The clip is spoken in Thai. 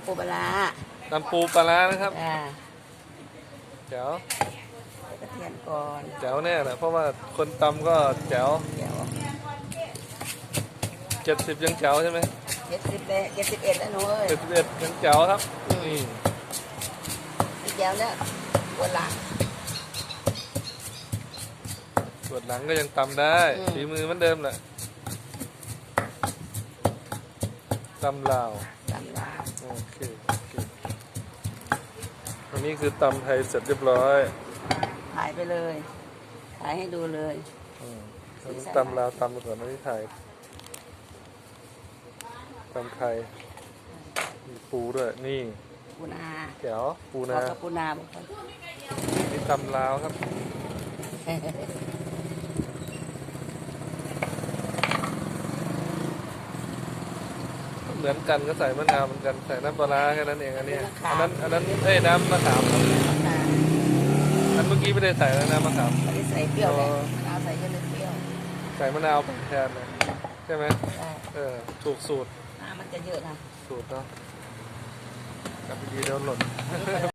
ำปูปลาร้าตำปูปลาร้านะครับจ้าแจ๋วใส่กระเทียมก่อนแจ๋วแน่แหละเพราะว่าคนตำก็แจ๋วเดี๋ยวเจ็ดสิบยังแจ๋วใช่ไหมเจ็ดสิบเลยเจ็ดสิบเอ็ดแล้วหนูเอ้ยเจ็ดสิบเอ็ดยังแจ๋วครับนี่นี่เดี๋ยวเนี่ยปวดหลังปวดหลังก็ยังตำได้อืม ฝีมือเหมือนเดิมแหละตำลาวตำลา โอเคโอเคอันนี้คือตำไทยเสร็จเรียบร้อยถ่ายไปเลยถ่ายให้ดูเลยอืมอันนี้ตำลาวตำมาก่อนอันนี้ไทยตำไทยมีปูด้วยนี่ปูนาแจ๋วปูขอนากับปูนาบอกก่อนนี่ตำลาวครับ เหมือนกันก็ใส่มะนาวเหมือนกันใส่น้ำปลาร้าแค่นั้นเองอันเนี้ยอันนั้นอันนั้นเอ้ยน้ำมะขามครับนาอันเมื่อกี้ไม่ได้ใส่แล้วน้ำมะขามไม่ได้ใส่เปรี้ยวเลยมะนาวใส่เยอะเลยเปรี้ยวใส่มะนาวไปแทนเลยใช่ไหมใช่เออถูกสูตรน้ำมันจะเยอะนะสูตรเนาะกลับไปดีเดี๋ยวหล่นอันนี้